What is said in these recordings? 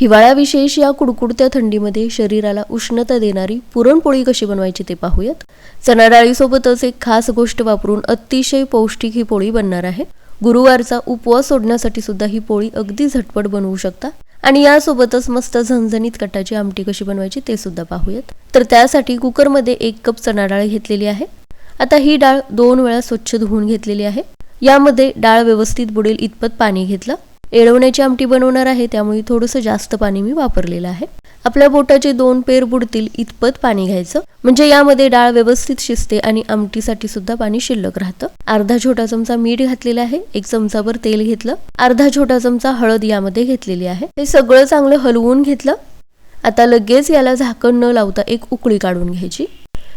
हिवाळ्याविशेष या कुडकुडत्या थंडीमध्ये शरीराला उष्णता देणारी पुरणपोळी कशी बनवायची ते पाहूयात. चणा डाळीसोबतच एक खास गोष्ट वापरून अतिशय पौष्टिक ही पोळी बनणार आहे. गुरुवारचा उपवास सोडण्यासाठी सुद्धा ही पोळी अगदी झटपट बनवू शकता. आणि यासोबतच मस्त झणझणीत कटाची आमटी कशी बनवायची ते सुद्धा पाहूयात. तर त्यासाठी कुकरमध्ये एक कप चणा डाळ घेतलेली आहे. आता ही डाळ दोन वेळा स्वच्छ धुवून घेतलेली आहे. यामध्ये डाळ व्यवस्थित बुडेल इतपत पाणी घेतलं. एळवण्याची आमटी बनवणार आहे त्यामुळे थोडंसं जास्त पाणी मी वापरलेलं आहे. आपल्या बोटाचे दोन पेर बुडतील इतपत पाणी घ्यायचं. म्हणजे यामध्ये डाळ व्यवस्थित शिजते आणि आमटीसाठी सुद्धा पाणी शिल्लक राहतं. अर्धा छोटा चमचा मीठ घातलेला आहे एक चमचाभर तेल घेतलं. अर्धा छोटा चमचा हळद यामध्ये घेतलेली आहे. हे सगळं चांगलं हलवून घेतलं. आता लगेच याला झाकण न लावता एक उकळी काढून घ्यायची.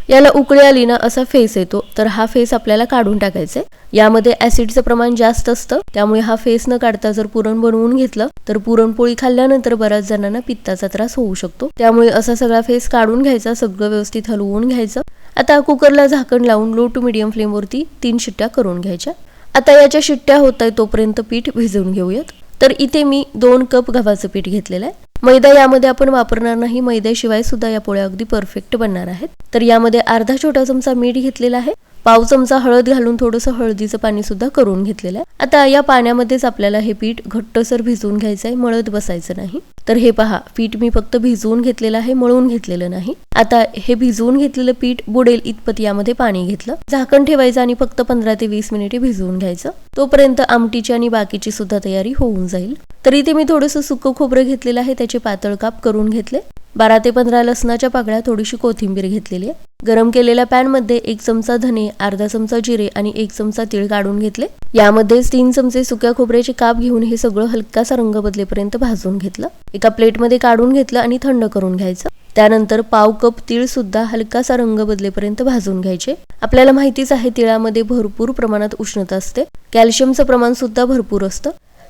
याला उकळी आली ना असा फेस येतो. तर हा फेस आपल्याला काढून टाकायचा आहे यामध्ये ऍसिडचं प्रमाण जास्त असतं. त्यामुळे हा फेस न काढता जर पुरण बनवून घेतलं तर पुरणपोळी खाल्ल्यानंतर बऱ्याच जणांना पित्ताचा त्रास होऊ शकतो. त्यामुळे असा सगळा फेस काढून घ्यायचा सगळं व्यवस्थित हलवून घ्यायचं. आता कुकरला झाकण लावून लो टू मिडियम फ्लेमवरती तीन शिट्ट्या करून घ्यायच्या. आता याच्या शिट्ट्या होत आहे तोपर्यंत पीठ भिजवून घेऊयात. तर इथे मी दोन कप गव्हाचं पीठ घेतलेलं आहे. मैदा यामध्ये आपण वापरणार नाही. मैद्याशिवाय सुद्धा या पोळ्या अगदी परफेक्ट बनणार आहेत. तर यामध्ये अर्धा छोटा चमचा मीठ घेतलेला आहे. पाव चमचा हळद घालून थोडंसं हळदीचं पाणी सुद्धा करून घेतलेलं आहे. आता या पाण्यामध्येच आपल्याला हे पीठ घट्टसर भिजवून घ्यायचं आहे. मळत बसायचं नाही. तर हे पहा पीठ मी फक्त भिजवून घेतलेलं आहे मळून घेतलेलं नाही. आता हे भिजवून घेतलेलं पीठ बुडेल इतपत यामध्ये पाणी घेतलं. झाकण ठेवायचं आणि फक्त पंधरा ते वीस मिनिटे भिजवून घ्यायचं. तोपर्यंत आमटीची आणि बाकीची सुद्धा तयारी होऊन जाईल. तर इथे मी थोडंसं सुकं खोबरं घेतलेलं आहे त्याचे पातळ काप करून घेतले. बारा ते पंधरा लसणाच्या पाकळ्या थोडीशी कोथिंबीर घेतलेली आहे. गरम केलेल्या पॅनमध्ये एक चमचा धने अर्धा चमचा जिरे आणि एक चमचा तीळ काढून घेतले. यामध्येच तीन चमचे सुक्या खोबऱ्याचे काप घेऊन हे सगळं हलकासा रंग बदलेपर्यंत भाजून घेतलं. एका प्लेटमध्ये काढून घेतलं आणि थंड करून घ्यायचं. त्यानंतर पाव कप तीळ सुद्धा हलकासा रंग बदलेपर्यंत भाजून घ्यायचे. आपल्याला माहितीच आहे तिळामध्ये भरपूर प्रमाणात उष्णता असते. कॅल्शियमचं प्रमाण सुद्धा भरपूर असतं.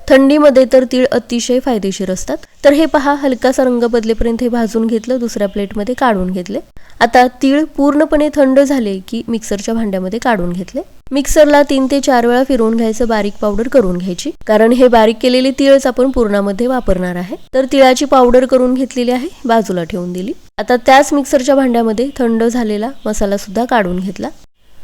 थंडीमध्ये तर तीळ अतिशय फायदेशीर असतात. तर हे पहा हलकासा रंग बदलेपर्यंत हे भाजून घेतलं दुसऱ्या प्लेटमध्ये काढून घेतले. आता तीळ पूर्णपणे थंड झाले की मिक्सरच्या भांड्यामध्ये काढून घेतले. मिक्सरला तीन ते चार वेळा फिरवून घ्यायचं बारीक पावडर करून घ्यायची. कारण हे बारीक केलेले तिळच आपण पूर्णामध्ये वापरणार आहे. तर तिळाची पावडर करून घेतलेली आहे बाजूला ठेवून दिली. आता त्याच मिक्सरच्या भांड्यामध्ये थंड झालेला मसाला सुद्धा काढून घेतला.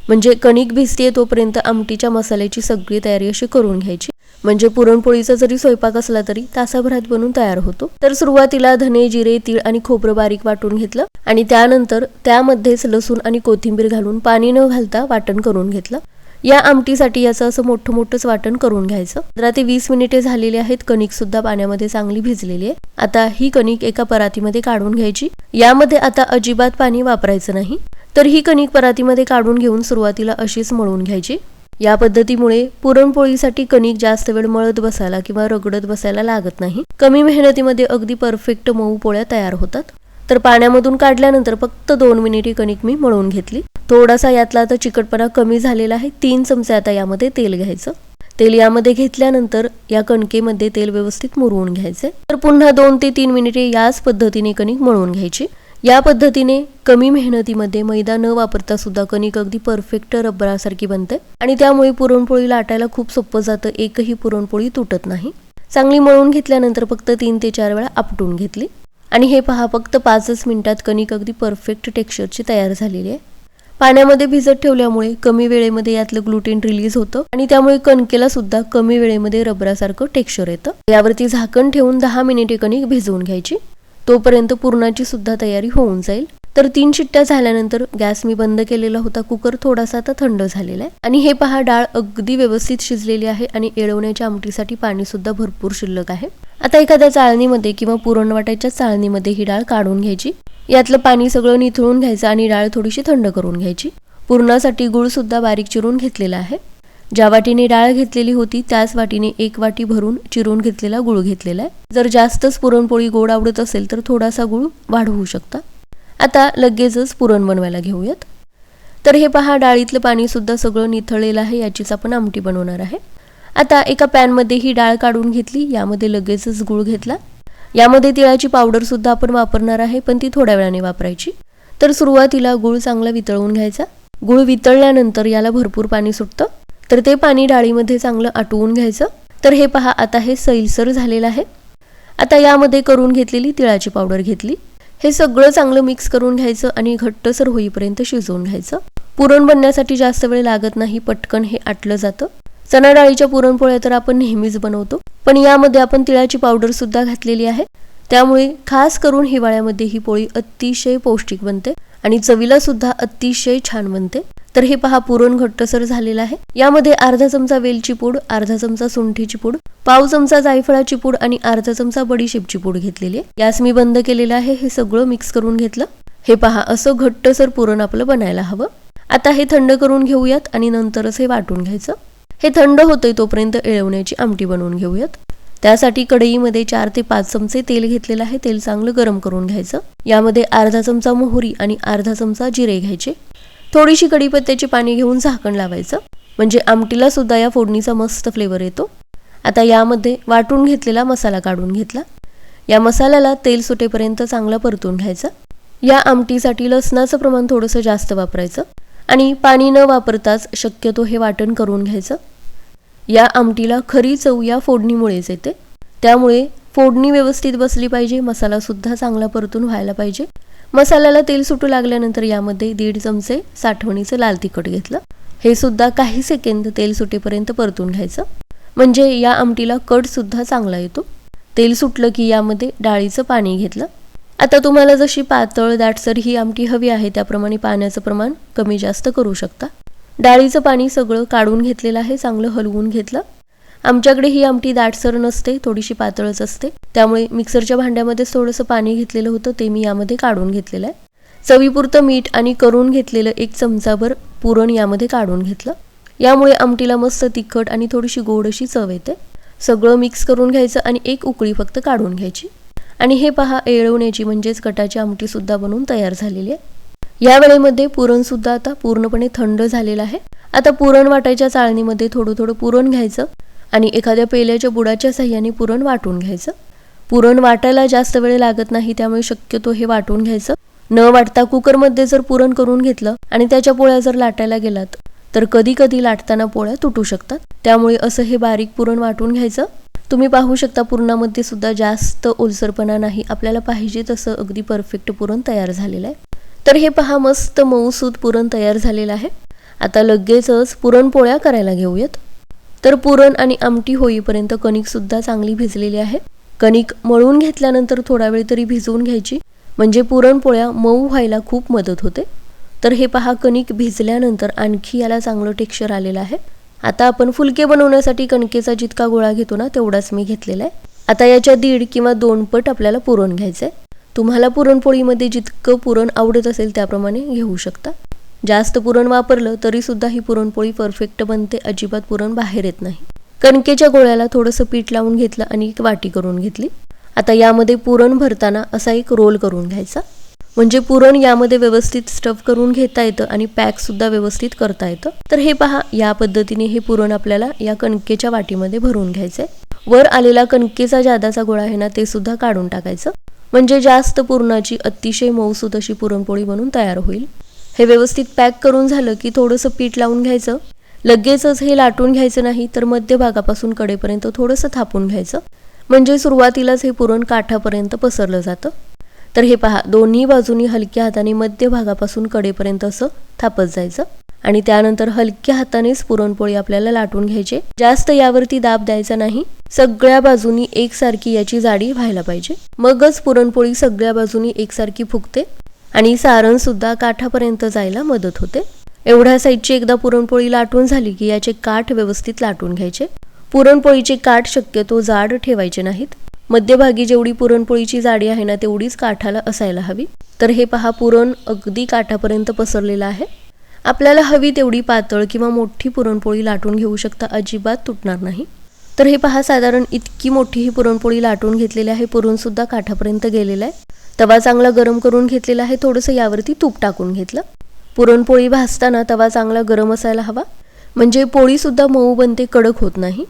म्हणजे कणिक भिजते तोपर्यंत आमटीच्या मसाल्याची सगळी तयारी अशी करून घ्यायची. म्हणजे पुरणपोळीचा जरी स्वयंपाक असला तरी तासाभरात बनून तयार होतो. तर सुरुवातीला धने जिरे तीळ आणि खोबरं बारीक वाटून घेतलं आणि त्यानंतर त्यामध्येच लसूण आणि कोथिंबीर घालून पाणी न घालता वाटण करून घेतलं. या आमटीसाठी याचं असं मोठं मोठंच वाटण करून घ्यायचं. पंधरा ते वीस मिनिटे झालेली आहेत कणिक सुद्धा पाण्यामध्ये चांगली भिजलेली आहे. आता ही कणिक एका परातीमध्ये काढून घ्यायची. यामध्ये आता अजिबात पाणी वापरायचं नाही. तर ही कणिक परातीमध्ये काढून घेऊन सुरुवातीला अशीच मळून घ्यायची. या पद्धतीमुळे पुरणपोळीसाठी कणिक जास्त वेळ मळत बसायला किंवा रगडत बसायला लागत नाही. कमी मेहनतीमध्ये अगदी परफेक्ट मऊ पोळ्या तयार होतात. तर पाण्यामधून काढल्यानंतर फक्त दोन मिनिटे कणिक मी मळून घेतली. थोडासा यातला आता चिकटपणा कमी झालेला आहे. तीन चमचे आता यामध्ये तेल घ्यायचं. तेल यामध्ये घेतल्यानंतर या कणकेमध्ये तेल व्यवस्थित मुरवून घ्यायचे. तर पुन्हा दोन ते तीन मिनिटे याच पद्धतीने कणिक मळून घ्यायची. या पद्धतीने कमी मेहनतीमध्ये मैदा न वापरता सुद्धा कणिक अगदी परफेक्ट रबरासारखी बनते. आणि त्यामुळे पुरणपोळी लाटायला खूप सोपं जातं. एकही पुरणपोळी तुटत नाही. चांगली मळून घेतल्यानंतर फक्त तीन ते चार वेळा आपटून घेतली. आणि हे पहा फक्त पाचच मिनिटात कणिक अगदी परफेक्ट टेक्स्चरची तयार झालेली आहे. पाण्यामध्ये भिजत ठेवल्यामुळे कमी वेळेमध्ये यातलं ग्लुटेन रिलीज होतं. आणि त्यामुळे कणकेला सुद्धा कमी वेळेमध्ये रबरासारखं टेक्स्चर येतं. यावरती झाकण ठेवून दहा मिनिटे कणिक भिजवून घ्यायची. तोपर्यंत पुरणाची सुद्धा तयारी होऊन जाईल. तर तीन शिट्ट्या झाल्यानंतर गॅस मी बंद केलेला होता. कुकर थोडासा आता थंड झालेला आहे. आणि हे पहा डाळ अगदी व्यवस्थित शिजलेली आहे आणि एळवण्याच्या आमटीसाठी पाणी सुद्धा भरपूर शिल्लक आहे. आता एखाद्या चाळणीमध्ये किंवा पुरणवाट्याच्या चाळणीमध्ये ही डाळ काढून घ्यायची. यातलं पाणी सगळं निथळून घ्यायचं आणि डाळ थोडीशी थंड करून घ्यायची. पुरणासाठी गुळ सुद्धा बारीक चिरून घेतलेला आहे. ज्या वाटीने डाळ घेतलेली होती त्याच वाटीने एक वाटी भरून चिरून घेतलेला गुळ घेतलेला आहे. जर जास्तच पुरणपोळी गोड आवडत असेल तर थोडासा गुळ वाढवू शकता. आता लगेचच पुरण बनवायला घेऊयात. तर हे पहा डाळीतलं पाणी सुद्धा सगळं निथळलेलं आहे याचीच आपण आमटी बनवणार आहे. आता एका पॅनमध्ये ही डाळ काढून घेतली यामध्ये लगेचच गुळ घेतला. यामध्ये तिळाची पावडर सुद्धा आपण वापरणार आहे पण ती थोड्या वेळाने वापरायची. तर सुरुवातीला गुळ चांगला वितळवून घ्यायचा. गुळ वितळल्यानंतर याला भरपूर पाणी सुटतं. तर ते पाणी डाळीमध्ये चांगलं आटवून घ्यायचं. तर हे पहा आता हे सैलसर झालेलं आहे. आता यामध्ये करून घेतलेली तिळाची पावडर घेतली. हे सगळं चांगलं मिक्स करून घ्यायचं आणि घट्टसर होईपर्यंत शिजवून घ्यायचं. पुरण बनण्यासाठी जास्त वेळ लागत नाही पटकन हे आटलं जातं. चणा डाळीच्या पुरणपोळ्या तर आपण नेहमीच बनवतो. पण यामध्ये आपण तिळाची पावडर सुद्धा घातलेली आहे. त्यामुळे खास करून हिवाळ्यामध्ये ही पोळी अतिशय पौष्टिक बनते आणि चवीला सुद्धा अतिशय छान बनते. तर हे पहा पुरण घट्टसर झालेलं आहे. यामध्ये अर्धा चमचा वेलची पूड अर्धा चमचा सुंठीची पूड पाव चमचा जायफळाची पूड आणि अर्धा चमचा बडीशेपची पूड घेतलेली आहे. यास मी बंद केलेलं आहे हे सगळं मिक्स करून घेतलं. हे पहा असं घट्टसर पुरण आपलं बनायला हवं. आता हे थंड करून घेऊयात आणि नंतरच हे वाटून घ्यायचं. हे थंड होतंय तोपर्यंत एळवण्याची आमटी बनवून घेऊयात. त्यासाठी कढईमध्ये चार ते पाच चमचे तेल घेतलेलं आहे. तेल चांगलं गरम करून घ्यायचं. यामध्ये अर्धा चमचा मोहरी आणि अर्धा चमचा जिरे घ्यायचे. थोडीशी कढीपत्त्याची पाणी घेऊन झाकण लावायचं. म्हणजे आमटीला सुद्धा या फोडणीचा मस्त फ्लेवर येतो. आता यामध्ये वाटून घेतलेला मसाला काढून घेतला. या मसाल्याला तेल सुटेपर्यंत चांगला परतून घ्यायचा. या आमटीसाठी लसणाचं प्रमाण थोडंसं जास्त वापरायचं. आणि पाणी न वापरताच शक्यतो हे वाटण करून घ्यायचं. या आमटीला खरी चव या फोडणीमुळेच येते. त्यामुळे फोडणी व्यवस्थित बसली पाहिजे मसालासुद्धा चांगला परतून व्हायला पाहिजे. मसाल्याला तेल सुटू लागल्यानंतर यामध्ये दीड चमचे साठवणीचं लाल तिखट घेतलं. हे सुद्धा काही सेकंद तेल सुटेपर्यंत परतून घ्यायचं. म्हणजे या आमटीला कट सुद्धा चांगला येतो. तेल सुटलं की यामध्ये डाळीचं पाणी घेतलं. आता तुम्हाला जशी पातळ दाटसर ही आमटी हवी आहे त्याप्रमाणे पाण्याचं प्रमाण कमी जास्त करू शकता. डाळीचं पाणी सगळं काढून घेतलेलं आहे चांगलं हलवून घेतलं. आमच्याकडे ही आमटी दाटसर नसते थोडीशी पातळच असते. त्यामुळे मिक्सरच्या भांड्यामध्ये थोडंसं पाणी घेतलेलं होतं ते मी यामध्ये काढून घेतलेलं आहे. चवीपुरतं मीठ आणि करून घेतलेलं एक चमचाभर पुरण यामध्ये काढून घेतलं. यामुळे आमटीला मस्त तिखट आणि थोडीशी गोड अशी चव येते. सगळं मिक्स करून घ्यायचं आणि एक उकळी फक्त काढून घ्यायची. आणि हे पहा येळवण्याची म्हणजेच कटाची आमटी सुद्धा बनवून तयार झालेली आहे. या वेळेमध्ये पुरण सुद्धा आता पूर्णपणे थंड झालेलं आहे. आता पुरण वाटायच्या चाळणीमध्ये थोडं थोडं पुरण घ्यायचं. आणि एखाद्या पेल्याच्या बुडाच्या साह्याने पुरण वाटून घ्यायचं. पुरण वाटायला जास्त वेळ लागत नाही त्यामुळे शक्यतो हे वाटून घ्यायचं. न वाटता कुकरमध्ये जर पुरण करून घेतलं आणि त्याच्या पोळ्या जर लाटायला गेलात तर कधी कधी लाटताना पोळ्या तुटू शकतात. त्यामुळे असं हे बारीक पुरण वाटून घ्यायचं. तुम्ही पाहू शकता पुरणामध्ये सुद्धा जास्त ओलसरपणा नाही आपल्याला पाहिजे तसं अगदी परफेक्ट पुरण तयार झालेलं आहे. तर हे पहा मस्त मऊसूद पुरण तयार झालेलं आहे. आता लगेचच पुरणपोळ्या करायला घेऊयात. तर पुरण आणि आमटी होईपर्यंत कणिकसुद्धा चांगली भिजलेली आहे. कणिक मळून घेतल्यानंतर थोडा वेळ तरी भिजवून घ्यायची. म्हणजे पुरणपोळ्या मऊ व्हायला खूप मदत होते. तर हे पहा कणिक भिजल्यानंतर आणखी याला चांगलं टेक्स्चर आलेलं आहे. आता आपण फुलके बनवण्यासाठी कणकेचा जितका गोळा घेतो ना तेवढाच मी घेतलेला आहे. आता याच्या दीड किंवा दोन पट आपल्याला पुरण घ्यायचं आहे तुम्हाला पुरणपोळीमध्ये जितकं पुरण आवडत असेल त्याप्रमाणे घेऊ शकता. जास्त पुरण वापरलं तरी सुद्धा ही पुरणपोळी परफेक्ट बनते अजिबात पुरण बाहेर येत नाही. कणकेच्या गोळ्याला थोडंसं पीठ लावून घेतलं आणि एक वाटी करून घेतली. आता यामध्ये पुरण भरताना असा एक रोल करून घ्यायचा. म्हणजे पुरण यामध्ये व्यवस्थित स्टफ करून घेता येतं आणि पॅक सुद्धा व्यवस्थित करता येतं. तर हे पहा या पद्धतीने हे पुरण आपल्याला या कणकेच्या वाटीमध्ये भरून घ्यायचंय. वर आलेला कणकेचा जादाचा गोळा आहे ना ते सुद्धा काढून टाकायचं. म्हणजे जास्त पुरणाची अतिशय मऊसूत अशी पुरणपोळी बनून तयार होईल. हे व्यवस्थित पॅक करून झालं की थोडंसं पीठ लावून घ्यायचं. लगेचच हे लाटून घ्यायचं नाही तर मध्यभागापासून कडेपर्यंत थोडंसं थापून घ्यायचं. म्हणजे सुरुवातीलाच हे पुरण काठापर्यंत पसरलं जातं. तर हे पहा दोन्ही बाजूनी हलक्या हाताने मध्य भागापासून कडेपर्यंत असं थापत जायचं. आणि त्यानंतर हलक्या हातानेच पुरणपोळी आपल्याला लाटून घ्यायचे. जास्त यावरती दाब द्यायचा नाही. सगळ्या बाजूनी एकसारखी याची जाडी व्हायला पाहिजे. मगच पुरणपोळी सगळ्या बाजूनी एकसारखी फुगते. आणि सारण सुद्धा काठापर्यंत जायला मदत होते. एवढ्या साईजची एकदा पुरणपोळी लाटून झाली की याचे काठ व्यवस्थित लाटून घ्यायचे. पुरणपोळीचे काठ शक्यतो जाड ठेवायचे नाहीत. मध्यभागी जेवढी पुरणपोळीची जाडी आहे ना तेवढीच काठाला असायला हवी. तर हे पहा पुरण अगदी काठापर्यंत पसरलेलं आहे. आपल्याला हवी तेवढी पातळ किंवा मोठी पुरणपोळी लाटून घेऊ शकता अजिबात तुटणार नाही. तर हे पहा साधारण इतकी मोठी ही पुरणपोळी लाटून घेतलेली आहे. पुरणसुद्धा काठापर्यंत गेलेला आहे. तवा चांगला गरम करून घेतलेला आहे. थोडंसं यावरती तूप टाकून घेतलं. पुरणपोळी भाजताना तवा चांगला गरम असायला हवा. म्हणजे पोळीसुद्धा मऊ बनते कडक होत नाही.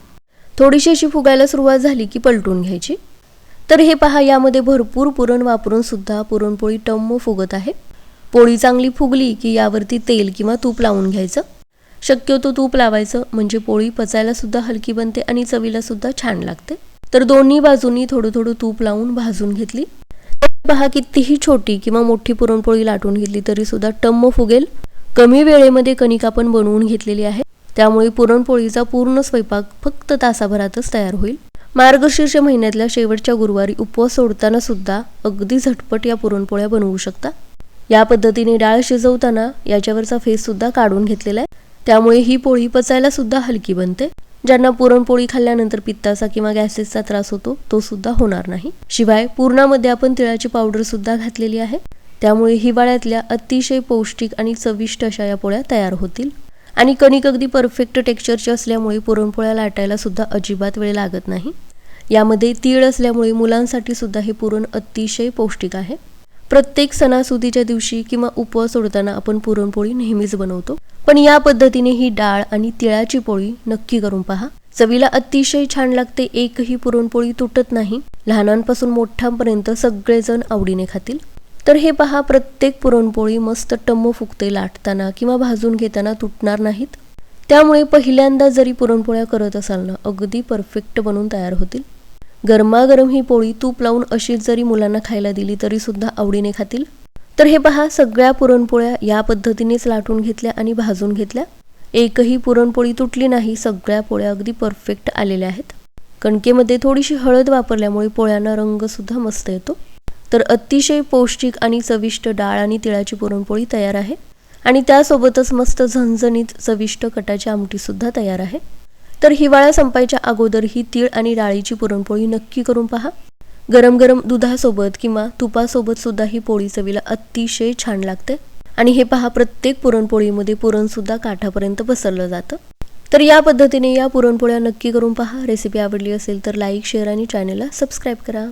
थोडीशी अशी फुगायला सुरुवात झाली की पलटून घ्यायची. तर हे पहा यामध्ये भरपूर पुरण वापरून सुद्धा पुरणपोळी टम्म फुगत आहे. पोळी चांगली फुगली की यावरती तेल किंवा तूप लावून घ्यायचं. शक्यतो तूप लावायचं. म्हणजे पोळी पचायला सुद्धा हलकी बनते आणि चवीला सुद्धा छान लागते. तर दोन्ही बाजूंनी थोडं थोडं तूप लावून भाजून घेतली. पहा कितीही छोटी किंवा मोठी पुरणपोळी लाटून घेतली तरी सुद्धा टम्म फुगेल. कमी वेळेमध्ये कणिक आपण बनवून घेतलेली आहे. त्यामुळे पुरणपोळीचा पूर्ण स्वयंपाक फक्त तासाभरातच तयार होईल. मार्गशीर्ष महिन्यातल्या शेवटच्या गुरुवारी उपवास सोडताना सुद्धा अगदी झटपट या पुरणपोळ्या बनवू शकता. या पद्धतीने डाळ शिजवताना याच्यावरचा फेस सुद्धा काढून घेतलेला आहे. त्यामुळे ही पोळी पचायला सुद्धा हलकी बनते. ज्यांना पुरणपोळी खाल्ल्यानंतर पित्ताचा किंवा गॅसेसचा त्रास होतो तो सुद्धा होणार नाही. शिवाय पूर्णामध्ये आपण तिळाची पावडर सुद्धा घातलेली आहे. त्यामुळे हिवाळ्यातल्या अतिशय पौष्टिक आणि चविष्ट अशा या पोळ्या तयार होतील. आणि कणिक अगदी परफेक्ट टेक्स्चरची असल्यामुळे पुरणपोळ्या लाटायला सुद्धा अजिबात वेळ लागत नाही. यामध्ये तीळ असल्यामुळे मुलांसाठी सुद्धा हे पुरण अतिशय पौष्टिक आहे. प्रत्येक सणासुदीच्या दिवशी किंवा उपवास सोडताना आपण पुरणपोळी नेहमीच बनवतो. पण या पद्धतीने ही डाळ आणि तिळाची पोळी नक्की करून पहा. चवीला अतिशय छान लागते एकही पुरणपोळी तुटत नाही. लहानांपासून मोठ्यांपर्यंत सगळेजण आवडीने खातील. तर हे पहा प्रत्येक पुरणपोळी मस्त टम्म फुगते लाटताना किंवा भाजून घेताना तुटणार नाहीत. त्यामुळे पहिल्यांदा जरी पुरणपोळ्या करत असाल ना अगदी परफेक्ट बनून तयार होतील. गरमागरम ही पोळी तूप लावून अशीच जरी मुलांना खायला दिली तरी सुद्धा आवडीने खातील? तर हे पहा सगळ्या पुरणपोळ्या या पद्धतीनेच लाटून घेतल्या आणि भाजून घेतल्या. एकही पुरणपोळी तुटली नाही सगळ्या पोळ्या अगदी परफेक्ट आलेल्या आहेत. कणकेमध्ये थोडीशी हळद वापरल्यामुळे पोळ्यांना रंग सुद्धा मस्त येतो. तर अतिशय पौष्टिक आणि चविष्ट डाळ आणि तिळाची पुरणपोळी तयार आहे. आणि त्यासोबतच मस्त झणझणीत चविष्ट कटाची आमटी सुद्धा तयार आहे. तर हिवाळा संपायच्या अगोदर ही तीळ आणि डाळीची पुरणपोळी नक्की करून पहा. गरम गरम दुधासोबत किंवा तुपासोबत सुद्धा ही पोळी चवीला अतिशय छान लागते. आणि हे पहा प्रत्येक पुरणपोळीमध्ये पुरण सुद्धा काठापर्यंत पसरलं जातं. तर या पद्धतीने या पुरणपोळ्या नक्की करून पहा. रेसिपी आवडली असेल तर लाईक शेअर आणि चॅनलला सबस्क्राईब करा.